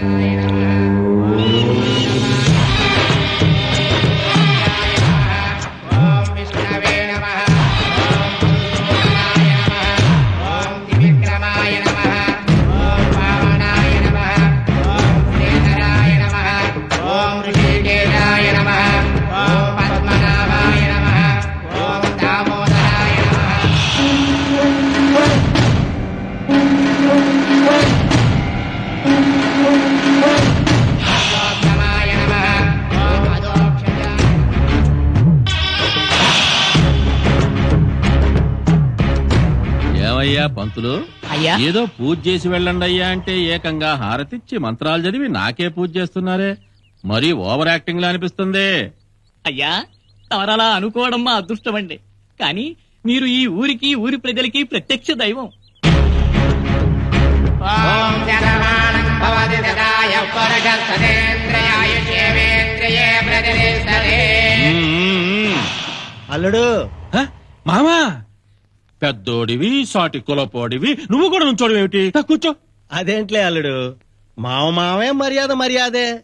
ఓం పంతులు? అయ్యా. ఏదో పూజ చేసి వెళ్ళండి అయ్యా అంటే ఏకంగా హారతిచ్చి మంత్రాలు చదివి నాకే పూజ చేస్తున్నారే. మరీ ఓవర్ యాక్టింగ్ లా అనిపిస్తుంది. అయ్యా తమరలా అనుకోవడం మా అదృష్టం అండి. కానీ మీరు ఈ ఊరికి ఊరి ప్రజలకి ప్రత్యక్ష దైవం. అల్లుడు! హ? మామా? పెద్దోడివి సాటి కులపోడివి. నువ్వు కూడా నుంచోడు ఏమిటి? దా, కూర్చో. అదేంట్లే అల్లుడు? మావ మావే మర్యాద మర్యాదే.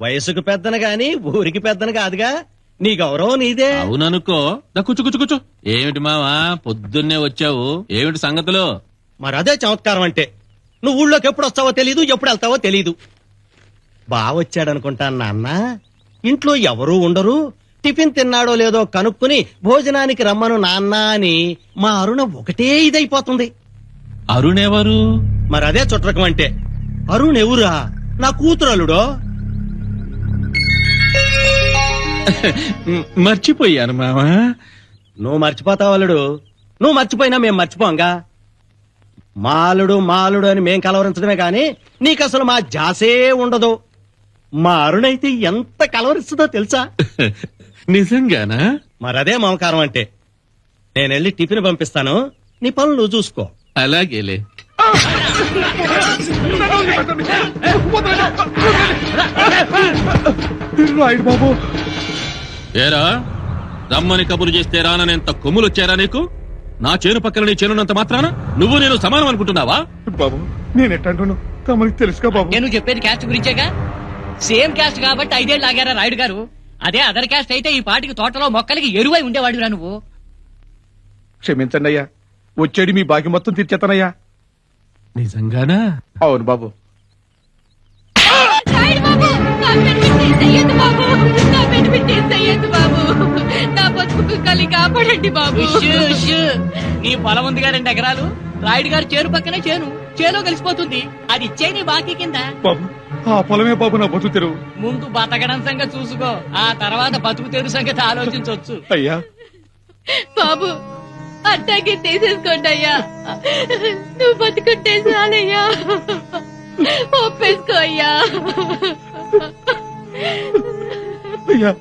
వయసుకు పెద్దన గాని ఊరికి పెద్దన కాదుగా. నీ గౌరవం నీదే. అవుననుకో. దా, కూర్చో కూర్చో కూర్చో. ఏమిటి మావా? పొద్దున్నే వచ్చావు. ఏమిటి సంగతులు? మరి అదే చమత్కారం అంటే. నువ్వు ఊళ్ళోకి ఎప్పుడు వస్తావో తెలీదు ఎప్పుడు వెళ్తావో తెలీదు. బావొచ్చాడనుకుంటాను నాన్న. ఇంట్లో ఎవరూ ఉండరు టిఫిన్ తిన్నాడో లేదో కనుక్కుని భోజనానికి రమ్మను నాన్న అని మా అరుణ ఒకటే ఇదైపోతుంది. అరుణ్ ఎవరు మరి అదే చుట్టరకం అంటే అరుణ్ ఎవరా నా కూతురు అల్లుడో? మ్, మర్చిపోయాను మావా నువ్వు మర్చిపోతావు అల్లుడు. నువ్వు మర్చిపోయినా మేం మర్చిపోంగా మాలుడు మాలుడు అని మేం కలవరించడమే గాని నీకు అసలు మా జాసే ఉండదు. మా అరుణైతే ఎంత కలవరిస్తుందో తెలుసా? నిజంగానా? మరదే మమకారం అంటే. నేను వెళ్ళి టిఫిన్ పంపిస్తాను. నీ పనులు నువ్వు చూసుకో. అలాగేలే. ఏరా? రమ్మని కబురు చేస్తే రాననేంత కొమ్ములు వచ్చారా నీకు? నా చేను పక్కన నీ చేనున్నంత మాత్రాన? నువ్వు నేను సమానం అనుకుంటున్నావా? బాబు నేను ఎట్టంటున్నాను తమరికి తెలుసుగా బాబు. నేను చెప్పేది క్యాస్ట్ గురించేగా? సేమ్ క్యాస్ట్ కాబట్టి ఐదేళ్ళు ఆగారా రాయుడు గారు? అదే అదర్ క్యాస్ట్ అయితే ఈ పాటికి తోటలో మొక్కలకి ఎరువై ఉండేవాడురా నువ్వు. క్షమించండి అయ్యా వచ్చేది మీ బాకి మొత్తం తీర్చేస్తానయ్యా నిజంగానా? అవును బాబు. నా పొలం ఉందిగా రెండు ఎకరాలు. రాయుడు గారు చేను పక్కనే చేను. చేలో కలిసిపోతుంది. అది ఇచ్చే నీ బాకీ కింద. బాబు. ఆ పొలమే బాబు నా బతు తెరువు. ముందు బతకడం సంగతి చూసుకో ఆ తర్వాత బతుకు తెరు సంగతి ఆలోచించవచ్చు అయ్యా. బాబు అట్టాగే తీసేసుకోండి అయ్యా. నువ్వు బతుకుంటే చాలయ్యా. ఒప్పేసుకో అయ్యా. అయ్యా.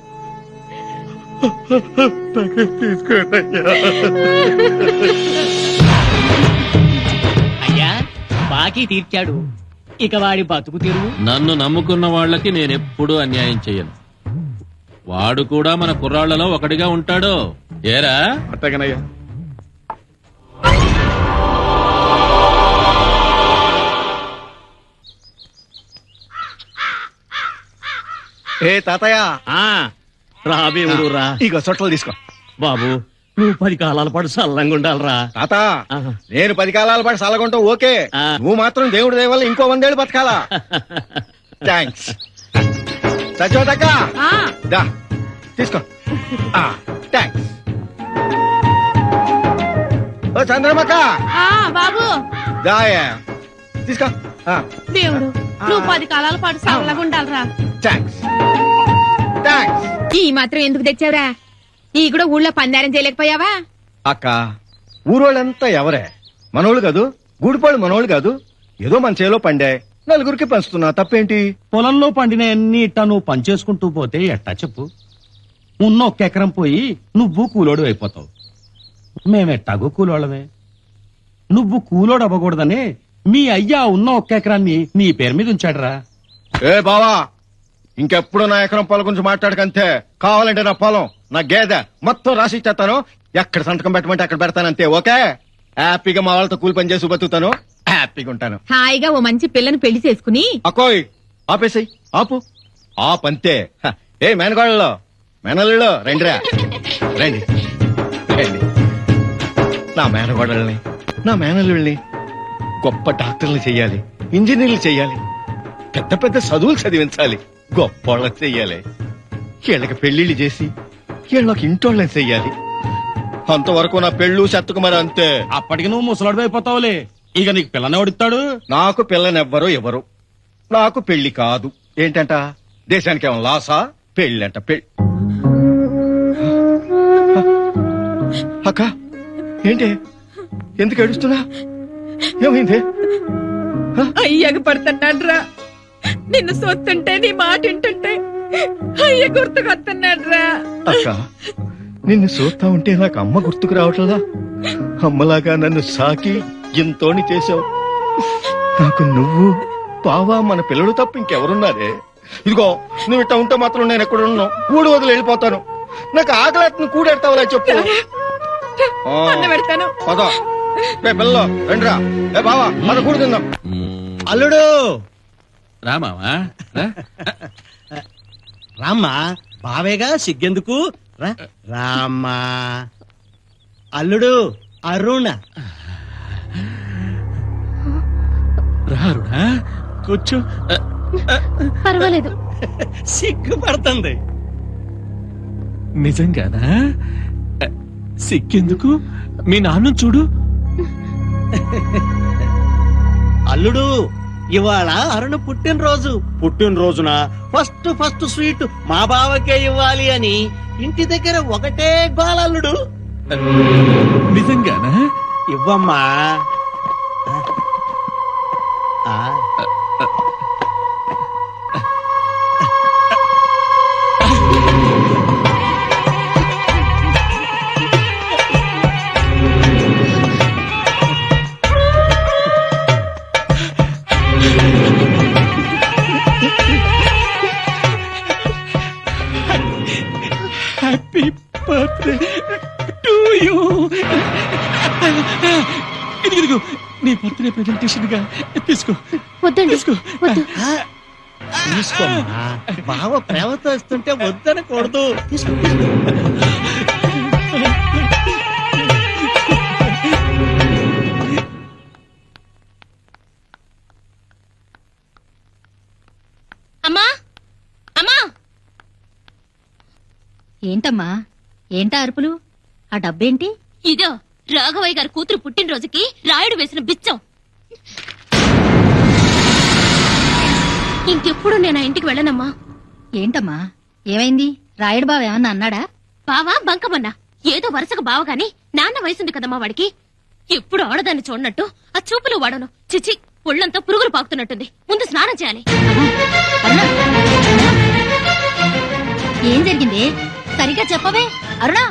నాకే తీసుకోండి అయ్యా. అయ్యా బాకీ తీర్చాడు. ఇక వాడి బతుకు తెరువు. నన్ను నమ్ముకున్న వాళ్ళకి నేనెప్పుడూ అన్యాయం చెయ్యను. వాడు కూడా మన కుర్రాళ్ళలో ఒకటిగా ఉంటాడు? ఏరా? అట్టగనయ్యా ఏ తాతయ్య. రాబేవుడు రా ఇగో చొట్టలు తీసుకో. బాబు నువ్వు పది కాలాల పాటు సల్లంగా ఉండాలరా. తాత నేను పది కాలాల పాటు సలగొంటావు ఓకే. ఆ. నువ్వు మాత్రం దేవుడి దయ వల్ల ఇంకో వందేళ్ళు బతకాలా? థ్యాంక్స్ సచోదక్క దా తీసుకో. థ్యాంక్స్ ఓ చంద్రమక్క బాబు. దాయా. తీసుకో. దేవుడు నువ్వు పది కాలాల పాటు సరళగా ఉండాలరా. థ్యాంక్స్ థ్యాంక్స్ ఈ మాత్రం ఎందుకు తెచ్చావురా? ఈ కూడా ఊళ్ళో పందారం చేయలేకపోయావా? అక్క ఊరోళ్ళంతా ఎవరే? మనోళ్ళు కాదు గూడిపాళ్ళు మనోళ్ళు కాదు. ఏదో మన చేలో పండే. నలుగురికి పంచుతున్నా తప్పేంటి? పొలంలో పండిన అన్ని ఇట్టా నువ్వు పనిచేసుకుంటూ పోతే ఎట్టా చెప్పు? ఉన్న ఒక్క ఎకరం పోయి నువ్వు కూలోడు అయిపోతావు. మేమెట్టాగో కూలోళ్ళమే. నువ్వు కూలోడు అవ్వకూడదని మీ అయ్యా ఉన్న ఒక్క ఎకరాన్ని నీ పేరు మీద ఉంచాడురా. ఏ బావా ఇంకెప్పుడు నా ఎకరం పొలం గురించి మాట్లాడకంతే? కావాలంటే నా పొలం. నా గేదె మొత్తం రాసి ఇచ్చేస్తాను. ఎక్కడ సంతకం పెట్టమంటే అక్కడ పెడతానంతే ఓకే? హ్యాపీగా మా వాళ్ళతో కూలి పని చేసి బతుకుతాను. హ్యాపీగా ఉంటాను. హాయిగా ఓ మంచి పిల్లని పెళ్ళి చేసుకుని. అకోయ్ ఆపేసాయి ఆపు. ఆపంతే. హ, ఏ మేనగాళ్ళలో? మేనల్లో రండిరా. రండి. రండి. నా మేనగోడల్ని నా మేనల్లుల్ని గొప్ప డాక్టర్లు చెయ్యాలి ఇంజనీర్లు చెయ్యాలి పెద్ద పెద్ద చదువులు చదివించాలి గొప్పోళ్ళని చెయ్యాలి వీళ్ళకి పెళ్ళిళ్ళు చేసి వీళ్ళకి ఇంటోళ్ళని చెయ్యాలి. అంతవరకు నా పెళ్ళు చెత్తకు మరి అంతే. అప్పటికి నువ్వు ముసలాడు అయిపోతావులే. ఇక నీకు పిల్లని ఓడిస్తాడు నాకు పిల్లనెవ్వరు ఎవరు. నాకు పెళ్ళి కాదు. ఏంటంట? దేశానికి ఏమో లాసా? పెళ్ళంట పెళ్ళి అక్క ఏంటి? ఎందుకు ఏడుస్తున్నా? ఏమైంది? అయ్యకు పడుతున్నాడు రా నిన్ను సొత్తుంటే నీ మాట వింటుంటే అయ్య గుర్తుకొస్తున్నాడు రా అక్క నిన్ను చూస్తా ఉంటే నాకు అమ్మ గుర్తుకు రావట్లేదా? అమ్మలాగా నన్ను సాకి ఎంతోని చేశావు. నాకు నువ్వు బావా మన పిల్లలు తప్ప ఇంకెవరున్నారే? ఇదిగో నువ్వు ఇట్లా ఉంటే మాత్రం నేను ఎక్కడ ఉన్నాను? కూడి వదిలి వెళ్ళిపోతాను. నాకు ఆకలి కూడెడతావులే చెప్పు. పెడతాను. పద. రే పిల్ల రండిరా. ఏ బావా మన కూడి తిందాం. అల్లుడు! రామావా. రామ్మా బావేగా సిగ్గెందుకు? రా రామ్మా. అల్లుడు అరుణ. రారుడా కూర్చో. పర్వాలేదు. సిగ్గుపడుతుంది. నిజంగానా? సిక్కెందుకు మీ నాన్న చూడు. అల్లుడు ఇవాళ అరుణ పుట్టినరోజు. పుట్టినరోజున? ఫస్ట్ ఫస్ట్ స్వీట్ మా బావకే ఇవ్వాలి అని ఇంటి దగ్గర ఒకటే గోలల్లుడు నిజంగానా? ఇవ్వమ్మా. హ్యాపీ బర్త్డే టు యూ ఇదిగో నీ బర్త్డే ప్రెజెంటేషన్గా తీసుకో. వద్దండి తీసుకో. వద్దు. తీసుకోమ్మా. బావ ప్రేమతో ఇస్తుంటే వద్దనకూడదు. తీసుకో తీసుకో. ఏంటమ్మా? ఏంటా అరుపులు? ఆ డబ్బేంటి? ఇదో రాఘవయ్య గారి కూతురు పుట్టినరోజుకి రాయుడు వేసిన బిచ్చం. ఇంకెప్పుడు నేను ఆ ఇంటికి వెళ్ళనమ్మా. ఏంటమ్మా? ఏమైంది? రాయుడు బావ ఏమన్నా అన్నాడా? బావా బంకమన్నా. ఏదో వరుసగా బావగాని నాన్న వయసుంది కదమ్మా వాడికి. ఎప్పుడు ఆడదాన్ని చూడనట్టు ఆ చూపులు వాడను. చిచి ఒళ్ళంతా పురుగులు పాకుతున్నట్టుంది. ముందు స్నానం చేయాలి. ఏం జరిగింది? సరిగ్గా చెప్పవే అరుణ.